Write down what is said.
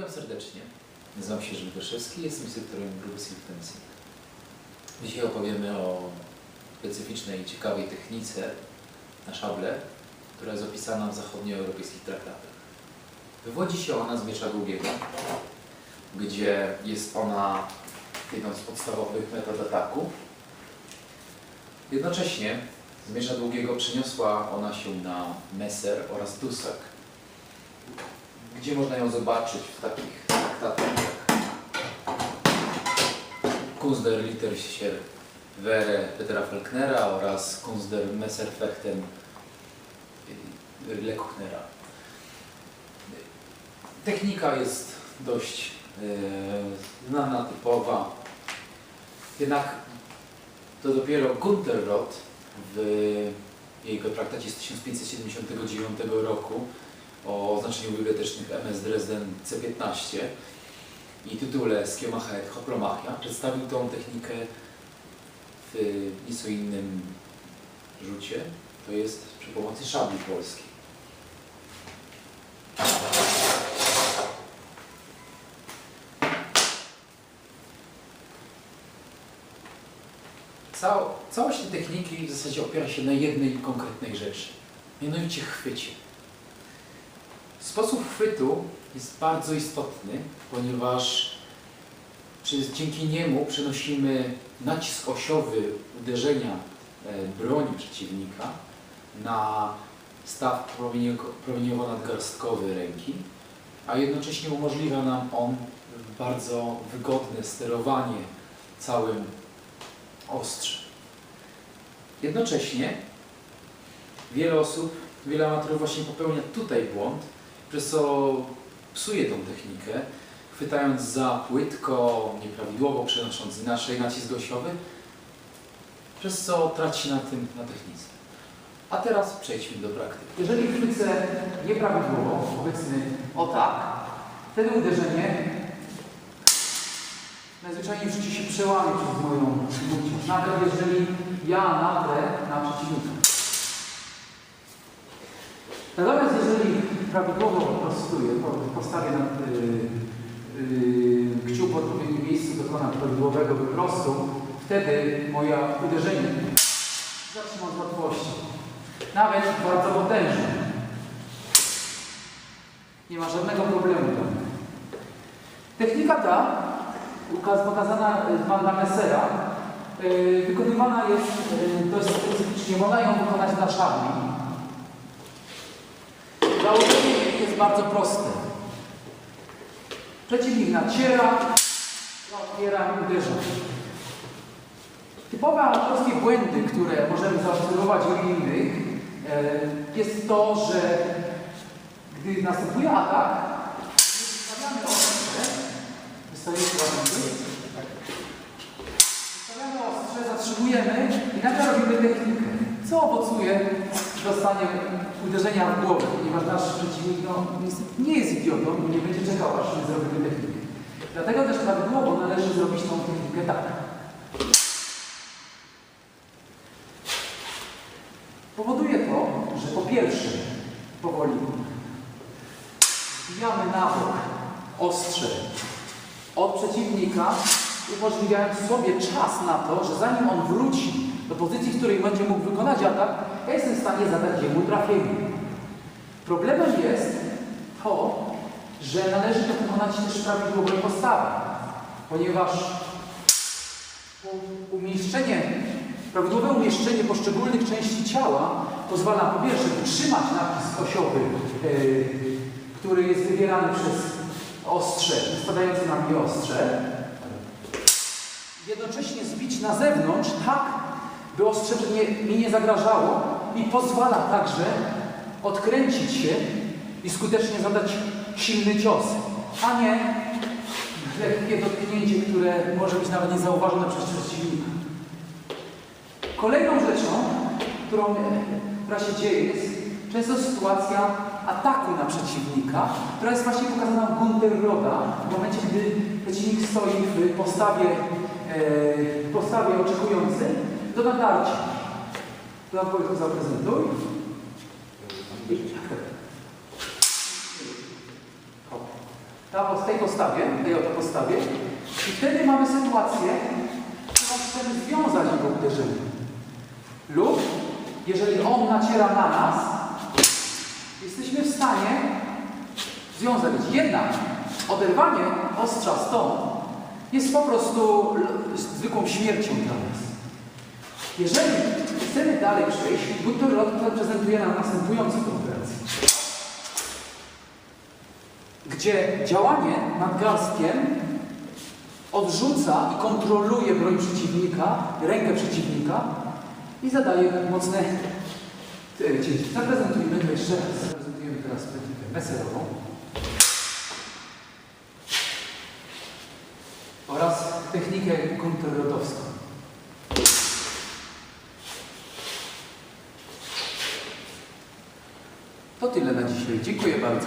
Witam serdecznie. Nazywam się Żył Wyszewski, jestem instruktorem grupy Silk Fencing. Dzisiaj opowiemy o specyficznej i ciekawej technice na szable, która jest opisana w zachodnioeuropejskich traktatach. Wywodzi się ona z miecza długiego, gdzie jest ona jedną z podstawowych metod ataku. Jednocześnie z miecza długiego przeniosła ona się na meser oraz dusak, gdzie można ją zobaczyć w takich traktatach Kunst der Literatur Were Petera Falknera oraz Kunst der Messerfechten Lechnera. Technika jest dość e, znana, typowa, jednak to dopiero Gunther Roth w jego traktacie z 1579 roku o znaczeniu bibliotecznych MS Dresden C15 i tytule Skiomacha et Hoplomachia przedstawił tą technikę w nieco innym rzucie, to jest przy pomocy szabli polskiej. Cał, całość tej techniki w zasadzie opiera się na jednej konkretnej rzeczy, mianowicie chwycie. Sposób chwytu jest bardzo istotny, ponieważ dzięki niemu przenosimy nacisk osiowy uderzenia e, broni przeciwnika na staw promienio- promieniowo-nadgarstkowy ręki, a jednocześnie umożliwia nam on bardzo wygodne sterowanie całym ostrzem. Jednocześnie wiele osób, wiele amatorów właśnie popełnia tutaj błąd, przez co psuje tą technikę, chwytając za płytko, nieprawidłowo przenosząc inaczej nacisk osiowy, przez co traci na tym na technice. A teraz przejdźmy do praktyki. Jeżeli chwycę nieprawidłowo, powiedzmy o tak, wtedy uderzenie najzwyczajniej w życiu się przełamie przez moją długość. Nawet jeżeli ja natrę na przeciwnika. Natomiast prawidłowo prostuję, po- postawię na, yy, yy, kciuk w odpowiednim miejscu, dokonam prawidłowego wyprostu, wtedy moje uderzenie zatrzymam z łatwością. Nawet bardzo potężny. Nie ma żadnego problemu. Technika ta, pokazana z Wanda Messera, yy, wykonywana jest yy, dość specyficznie. Można ją wykonać na szabli. Założenie jest bardzo proste. Przeciwnik naciera, ja otwieram i uderzam. Typowe amatorskie błędy, które możemy zaobserwować u innych, e, jest to, że gdy następuje atak, wystawiamy ostrze, ostrze, tak. wystawiamy ostrze, zatrzymujemy i nagle robimy technikę, co owocuje dostaniem uderzenia w głowę, ponieważ nasz przeciwnik no, nie jest idiotą nie będzie czekał, aż my zrobimy technikę. Dlatego też prawidłowo należy zrobić tą technikę tak. Powoduje to, że po pierwsze, powoli zbijamy na bok ostrze od przeciwnika, umożliwiając sobie czas na to, że zanim on wróci do pozycji, w której będzie mógł wykonać atak, ja jestem w stanie zadać jemu trafienie. Problemem jest to, że należy to wykonać też w prawidłowej postawie, ponieważ umieszczenie Prawidłowe umieszczenie poszczególnych części ciała pozwala po pierwsze utrzymać nacisk osiowy, yy, który jest wywierany przez ostrze, stawiające na mnie ostrze. Jednocześnie zbić na zewnątrz tak, by ostrze nie, mi nie zagrażało i pozwala także odkręcić się i skutecznie zadać silny cios, a nie lekkie dotknięcie, które może być nawet niezauważone przez przeciwnika. Kolejną rzeczą, którą, e, która się dzieje, jest często sytuacja ataku na przeciwnika, która jest właśnie pokazana w Gunter Roda, w momencie, gdy przeciwnik stoi w postawie, e, postawie oczekującej do natarcia. To Wojtku zaprezentuj. I- Ta, w tej postawie, tej oto postawie. I wtedy mamy sytuację, którą chcemy związać jego uderzeniem. Lub, jeżeli on naciera na nas, jesteśmy w stanie związać. Jednak oderwanie ostrza stąd jest po prostu zwykłą śmiercią dla nas. Jeżeli chcemy dalej przejść, Gunter Rod prezentuje nam następującą konferencję, gdzie działanie nadgarstkiem odrzuca i kontroluje broń przeciwnika, rękę przeciwnika i zadaje mocne e, cięcie. Zaprezentujmy to jeszcze raz. Zaprezentujemy teraz technikę meserową oraz technikę kontrrodowską. To tyle na dzisiaj. Dziękuję bardzo.